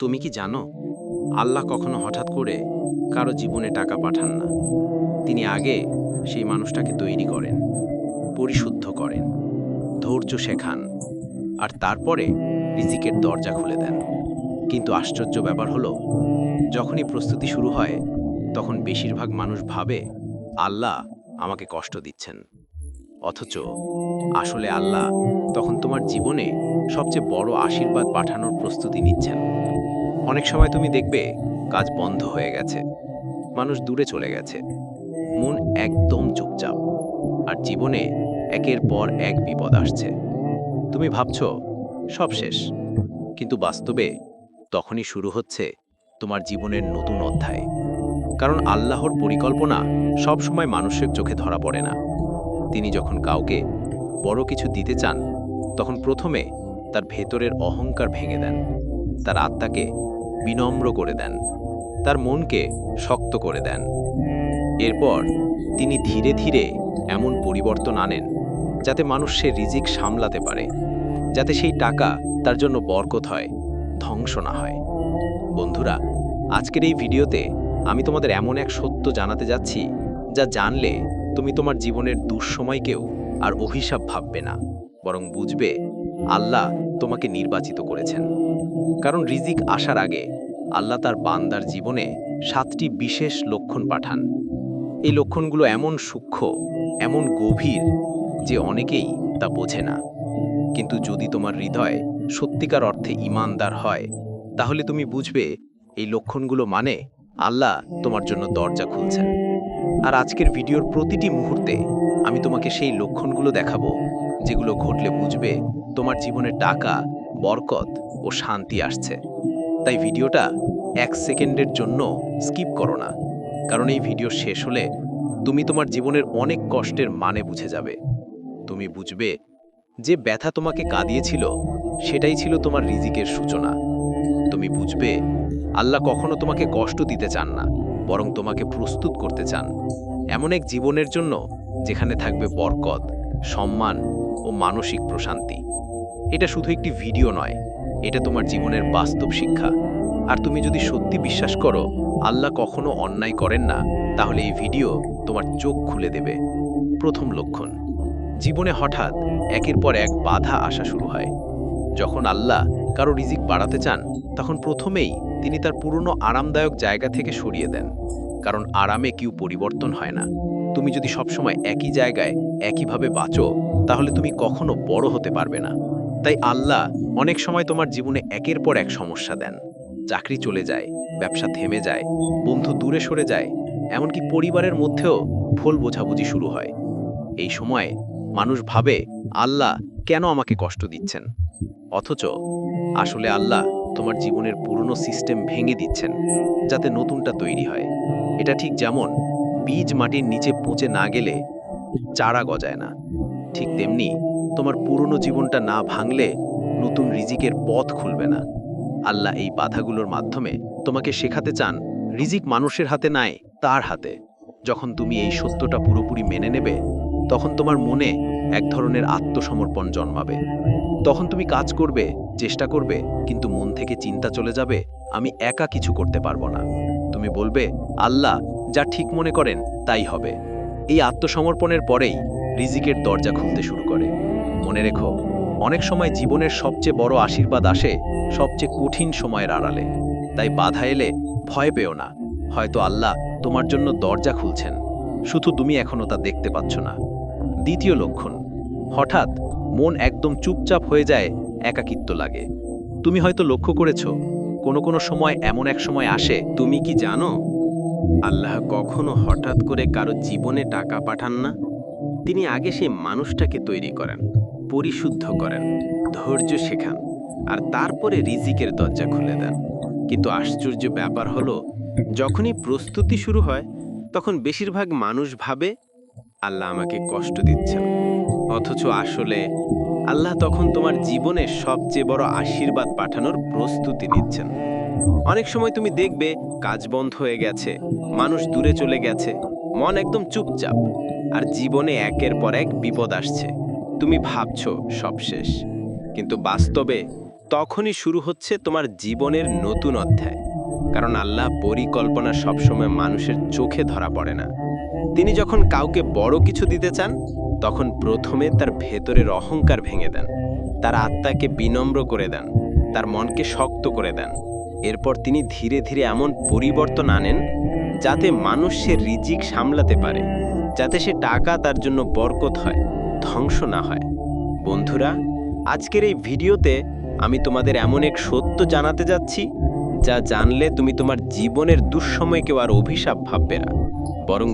তুমি কি জানো? আল্লাহ কখনো হঠাৎ করে কারও জীবনে টাকা পাঠান না। তিনি আগে সেই মানুষটাকে তৈরি করেন, পরিশুদ্ধ করেন, ধৈর্য শেখান, আর তারপরে রিজিকের দরজা খুলে দেন। কিন্তু আশ্চর্য ব্যাপার হলো, যখনই প্রস্তুতি শুরু হয়, তখন বেশিরভাগ মানুষ ভাবে, আল্লাহ আমাকে কষ্ট দিচ্ছেন। অথচ আসলে আল্লাহ তখন তোমার জীবনে সবচেয়ে বড় আশীর্বাদ পাঠানোর প্রস্তুতি নিচ্ছেন। অনেক সময় তুমি দেখবে কাজ বন্ধ হয়ে গেছে, মানুষ দূরে চলে গেছে, মন একদম চুপচাপ, আর জীবনে একের পর এক বিপদ আসছে। তুমি ভাবছ, সব শেষ, কিন্তু বাস্তবে তখনই শুরু হচ্ছে তোমার জীবনের নতুন অধ্যায়, কারণ আল্লাহর পরিকল্পনা সব সময় মানুষের চোখে ধরা পড়ে না। তিনি যখন কাউকে বড় কিছু দিতে চান, তখন প্রথমে তার ভেতরের অহংকার ভেঙে দেন, তার আত্মাকে বিনম্র করে দেন। তার মনকে শক্ত করে দেন। এরপর তিনি ধীরে ধীরে এমন পরিবর্তন আনেন, যাতে মানুষ সে রিজিক সামলাতে পারে, যাতে সেই টাকা তার জন্য বরকত হয়, ধ্বংস না হয়। বন্ধুরা, আজকের এই ভিডিওতে আমি তোমাদের এমন এক সত্য জানাতে যাচ্ছি, যা জানলে তুমি তোমার জীবনের দুঃসময়কেও আর অভিশাপ ভাববে না, বরং বুঝবে আল্লাহ তোমাকে নির্বাচিত করেছেন। কারণ রিজিক আসার আগে আল্লাহ তার বান্দার জীবনে সাতটি বিশেষ লক্ষণ পাঠান। এই লক্ষণগুলো এমন সূক্ষ্ম, এমন গভীর যে অনেকেই তা বোঝে না। কিন্তু যদি তোমার হৃদয় সত্যিকার অর্থে ইমানদার হয়, তাহলে তুমি বুঝবে এই লক্ষণগুলো মানে আল্লাহ তোমার জন্য দরজা খুলছেন। আর আজকের ভিডিওর প্রতিটি মুহূর্তে আমি তোমাকে সেই লক্ষণগুলো দেখাবো, যেগুলো ঘটলে বুঝবে তোমার জীবনে টাকা বরকত ও শান্তি আসছে। তাই ভিডিওটা এক সেকেন্ডের জন্য স্কিপ করো না, কারণ এই ভিডিও শেষ হলে তুমি তোমার জীবনের অনেক কষ্টের মানে বুঝে যাবে। তুমি বুঝবে যে ব্যথা তোমাকে কাঁদিয়েছিল, সেটাই ছিল তোমার রিজিকের সূচনা। তুমি বুঝবে আল্লাহ কখনো তোমাকে কষ্ট দিতে চান না, বরং তোমাকে প্রস্তুত করতে চান। এমন এক জীবনের জন্য যেখানে থাকবে বরকত, সম্মান ও মানসিক প্রশান্তি। এটা শুধু একটি ভিডিও নয়, এটা তোমার জীবনের বাস্তব শিক্ষা। আর তুমি যদি সত্যি বিশ্বাস করো, আল্লাহ কখনো অন্যায় করেন না, তাহলে এই ভিডিও তোমার চোখ খুলে দেবে। প্রথম লক্ষণ, জীবনে হঠাৎ একের পর এক বাধা আসা শুরু হয়। যখন আল্লাহ কারও রিজিক বাড়াতে চান, তখন প্রথমেই তিনি তার পুরনো আরামদায়ক জায়গা থেকে সরিয়ে দেন। কারণ আরামে কেউ পরিবর্তন হয় না। তুমি যদি সবসময় একই জায়গায় একইভাবে বাঁচো, তাহলে তুমি কখনো বড় হতে পারবে না। তাই আল্লাহ অনেক সময় তোমার জীবনে একের পর এক সমস্যা দেন। চাকরি চলে যায়, ব্যবসা থেমে যায়, বন্ধু দূরে সরে যায়, এমনকি পরিবারের মধ্যেও ভুল বোঝাবুঝি শুরু হয়। এই সময় মানুষ ভাবে, আল্লাহ কেন আমাকে কষ্ট দিচ্ছেন? অথচ আসলে আল্লাহ তোমার জীবনের পুরনো সিস্টেম ভেঙে দিচ্ছেন, যাতে নতুনটা তৈরি হয়। এটা ঠিক যেমন বীজ মাটির নিচে পচে না গেলে চারা গজায় না। ঠিক তেমনি তোমার পুরনো জীবনটা না ভাঙলে নতুন রিজিকের পথ খুলবে না। আল্লাহ এই বাধাগুলোর মাধ্যমে তোমাকে শেখাতে চান, রিজিক মানুষের হাতে নাই, তার হাতে। যখন তুমি এই সত্যটা পুরোপুরি মেনে নেবে, তখন তোমার মনে এক ধরনের আত্মসমর্পণ জন্মাবে। তখন তুমি কাজ করবে, চেষ্টা করবে, কিন্তু মন থেকে চিন্তা চলে যাবে, আমি একা কিছু করতে পারব না। তুমি বলবে, আল্লাহ, যা ঠিক মনে করেন, তাই হবে। এই আত্মসমর্পণের পরেই রিজিকের দরজা খুলতে শুরু করে। মনে রেখো, অনেক সময় জীবনের সবচেয়ে বড় আশীর্বাদ আসে সবচেয়ে কঠিন সময়ের আড়ালে। তাই বাধা এলে ভয় পেও না। হয়তো আল্লাহ তোমার জন্য দরজা খুলছেন। শুধু তুমি এখনও তা দেখতে পাচ্ছ না। দ্বিতীয় লক্ষণ, হঠাৎ মন একদম চুপচাপ হয়ে যায়, একাকিত্ব লাগে। তুমি হয়তো লক্ষ্য করেছ, কোনো কোনো সময় এমন এক সময় আসে, তুমি কি জানো? আল্লাহ কখনো হঠাৎ করে কারও জীবনে টাকা পাঠান না? তিনি আগে সেই মানুষটাকে তৈরি করেন, পরিশুদ্ধ করেন, ধৈর্য শেখান, আর তারপরে রিজিকের দরজা খুলে দেন। কিন্তু আশ্চর্য ব্যাপার হলো, যখনই প্রস্তুতি শুরু হয়, তখন বেশিরভাগ মানুষ ভাবে, আল্লাহ আমাকে কষ্ট দিচ্ছেন। অথচ আসলে আল্লাহ তখন তোমার জীবনে সবচেয়ে বড় আশীর্বাদ পাঠানোর প্রস্তুতি নিচ্ছেন। অনেক সময় তুমি দেখবে, কাজ বন্ধ হয়ে গেছে, মানুষ দূরে চলে গেছে, মন একদম চুপচাপ। আর জীবনে একের পর এক বিপদ আসছে। তুমি ভাবছ সব শেষ। কিন্তু বাস্তবে তখনই শুরু হচ্ছে তোমার জীবনের নতুন অধ্যায়। কারণ আল্লাহ পরিকল্পনা সবসময় মানুষের চোখে ধরা পড়ে না। তিনি যখন কাউকে বড় কিছু দিতে চান, তখন প্রথমে তার ভেতরের অহংকার ভেঙে দেন। তার আত্মাকে বিনম্র করে দেন, তার মনকে শক্ত করে দেন। এরপর তিনি ধীরে ধীরে এমন পরিবর্তন আনেন, যাতে মানুষ সে রিজিক সামলাতে পারে। যাতে সে টাকা তার জন্য বরকত হয়, ধ্বংস না হয়। বন্ধুরা, আজকের এই ভিডিওতে আমি তোমাদের এমন এক সত্য জানাতে যাচ্ছি, যা জানলে তুমি তোমার জীবনের দুঃসময়কেও আর অভিশাপ ভাববে না, বরং